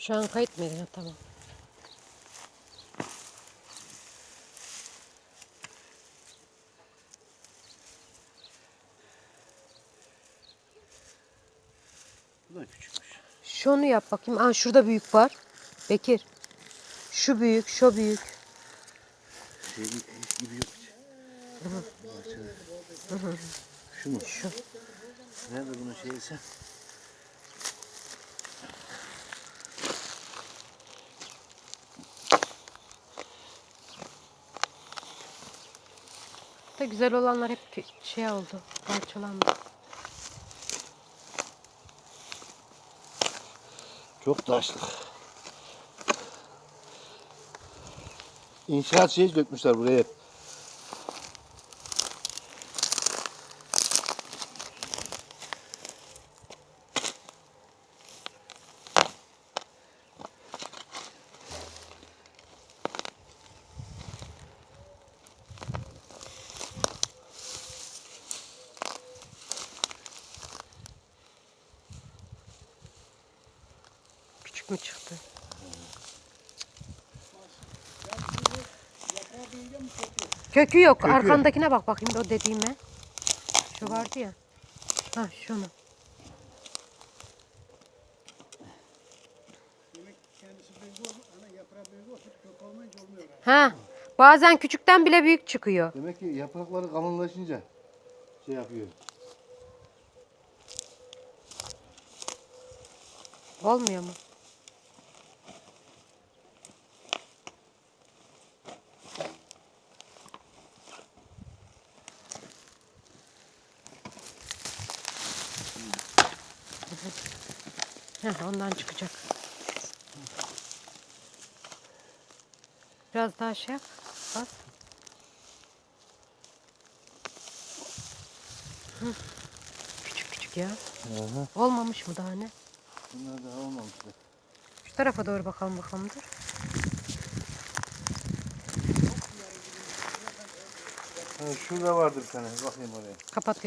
Şu an kayıt mı ediyor? Tamam. Bu da küçükmüş. Şunu yap bakayım. Aa, şurada büyük var. Bekir. Şu büyük, şu büyük. Şey hiç gibi yok hiç. Bahçede. Şu mu? Şu. Nerede bunun şeysi? Da güzel olanlar hep şey oldu. Parçalandı. Çok taşlık. İnşaat şeyi dökmüşler buraya hep. Mü çıktı? Kökü yok. Kökü. Arkandakine bak bakayım o dediğime. Şu vardı ya. Ha şunu. Ha. Bazen küçükten bile büyük çıkıyor. Demek ki yaprakları kalınlaşınca şey yapıyor. Olmuyor mu? Heh, ondan çıkacak. Biraz daha şey yap. Bas. Hı. Küçük küçük ya. Aha. Olmamış mı daha ne? Bunlar daha olmamışlar. Şu tarafa doğru bakalım bakalım dur. Ha, şurada vardı bir tane. Bakayım oraya. Kapatıyor.